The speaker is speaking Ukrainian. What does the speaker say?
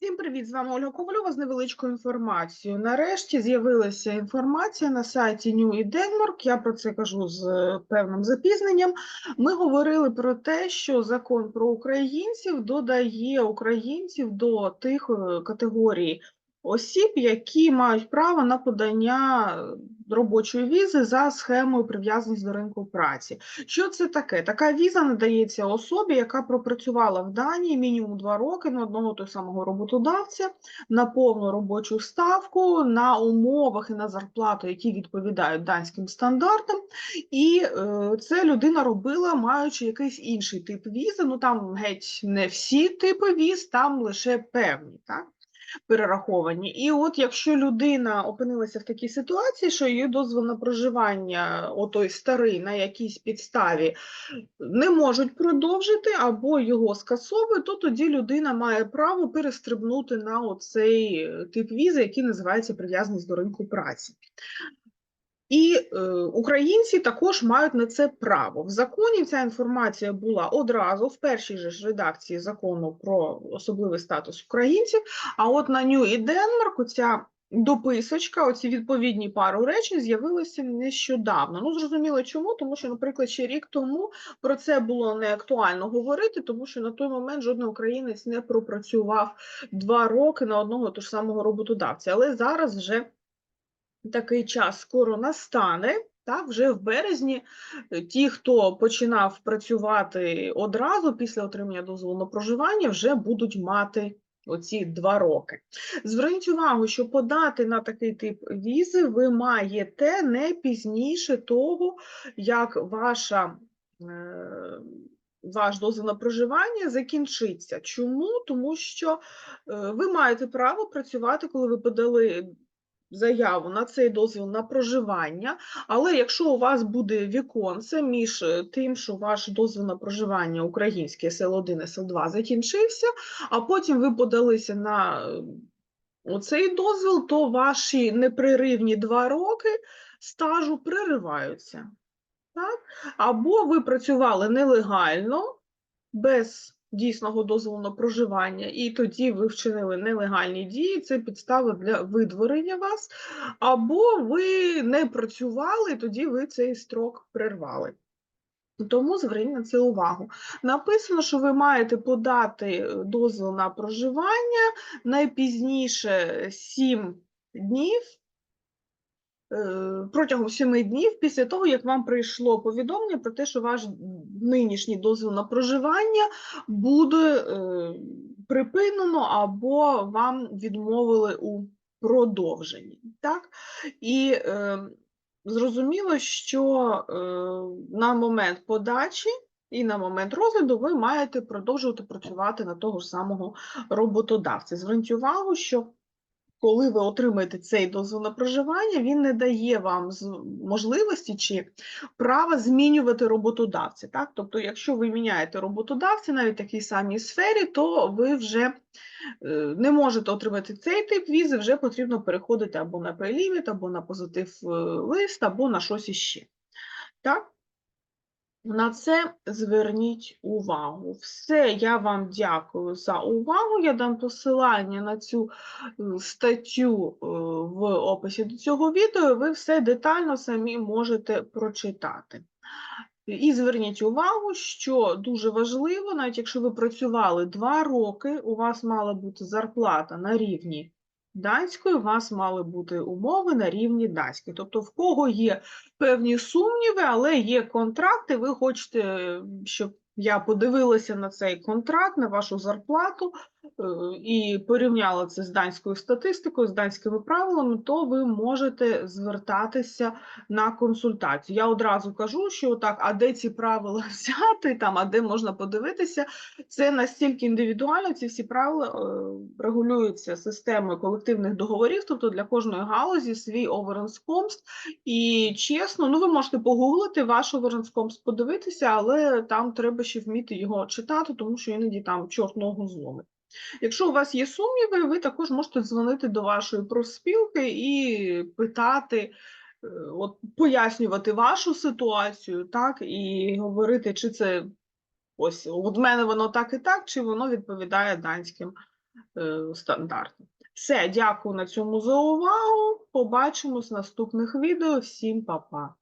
Всім привіт! З вами Ольга Ковальова з невеличкою інформацією. Нарешті з'явилася інформація на сайті New і Denmark. Я про це кажу з е, певним запізненням. Ми говорили про те, що закон про українців додає українців до тих е, категорій осіб, які мають право на подання робочої візи за схемою прив'язаності до ринку праці. Що це таке? Така віза надається особі, яка пропрацювала в Данії мінімум два роки на одного того самого роботодавця на повну робочу ставку, на умовах і на зарплату, які відповідають данським стандартам. І е, це людина робила, маючи якийсь інший тип візи. Ну там геть не всі типи віз, там лише певні. так? Перераховані. І от якщо людина опинилася в такій ситуації, що її дозвіл на проживання, отой старий, на якійсь підставі не можуть продовжити або його скасовують, то тоді людина має право перестрибнути на оцей тип візи, який називається прив'язаність до ринку праці. І е, українці також мають на це право. В законі ця інформація була одразу в першій же ж редакції закону про особливий статус українців. А от на New і Денмарк ця дописочка, оці відповідні пару речень з'явилися нещодавно. Ну, зрозуміло, чому, тому що, наприклад, ще рік тому про це було не актуально говорити, тому що на той момент жоден українець не пропрацював два роки на одного того ж самого роботодавця. Але зараз вже такий час скоро настане. Так, вже в березні е, ті, хто починав працювати одразу після отримання дозволу на проживання, вже будуть мати оці два роки. Зверніть увагу, що подати на такий тип візи ви маєте не пізніше того, як ваша. Е ваш дозвіл на проживання закінчиться. Чому? Тому що е, ви маєте право працювати, коли ви подали заяву на цей дозвіл на проживання, але якщо у вас буде віконце між е, тим, що ваш дозвіл на проживання український СЛ1, СЛ2 закінчився, а потім ви подалися на е, цей дозвіл, то ваші непреривні два роки стажу перериваються. Так? Або ви працювали нелегально, без дійсного дозволу на проживання, і тоді ви вчинили нелегальні дії, це підстава для видворення вас, або ви не працювали, тоді ви цей строк прервали. Тому зверніть на це увагу. Написано, що ви маєте подати дозвіл на проживання найпізніше 7 днів Е, протягом семи днів після того, як вам прийшло повідомлення про те, що ваш нинішній дозвіл на проживання буде е, припинено або вам відмовили у продовженні. Так? І е, зрозуміло, що е, на момент подачі. І на момент розгляду ви маєте продовжувати працювати на того ж самого роботодавця. Зверніть увагу, що коли ви отримаєте цей дозвіл на проживання, він не дає вам можливості чи права змінювати роботодавця. Так? Тобто, якщо ви міняєте роботодавця навіть в такій самій сфері, то ви вже е, не можете отримати цей тип візи, вже потрібно переходити або на пейліміт, або на позитив е, лист, або на щось іще. Так? На це зверніть увагу. Все, я вам дякую за увагу. Я дам посилання на цю статтю е, в описі до цього відео, ви все детально самі можете прочитати. І зверніть увагу, що дуже важливо, навіть якщо ви працювали два роки, у вас мала бути зарплата на рівні данської, у вас мали бути умови на рівні данської. Тобто, в кого є певні сумніви, але є контракти, ви хочете, щоб я подивилася на цей контракт, на вашу зарплату е, і порівняла це з данською статистикою, з данськими правилами, то ви можете звертатися на консультацію. Я одразу кажу, що так, а де ці правила взяти, там, а де можна подивитися, це настільки індивідуально, ці всі правила е, регулюються системою колективних договорів, тобто для кожної галузі свій оверенскомст. І чесно, ну ви можете погуглити ваш оверенскомст, подивитися, але там треба ще вміти його читати, тому що іноді там чорт ногу зломить. Якщо у вас є сумніви, ви також можете дзвонити до вашої профспілки і питати, е, от пояснювати вашу ситуацію, так, і говорити, чи це ось от мене воно так і так, чи воно відповідає данським е, стандартно. Все, дякую на цьому за увагу. Побачимось в наступних відео. Всім па-па.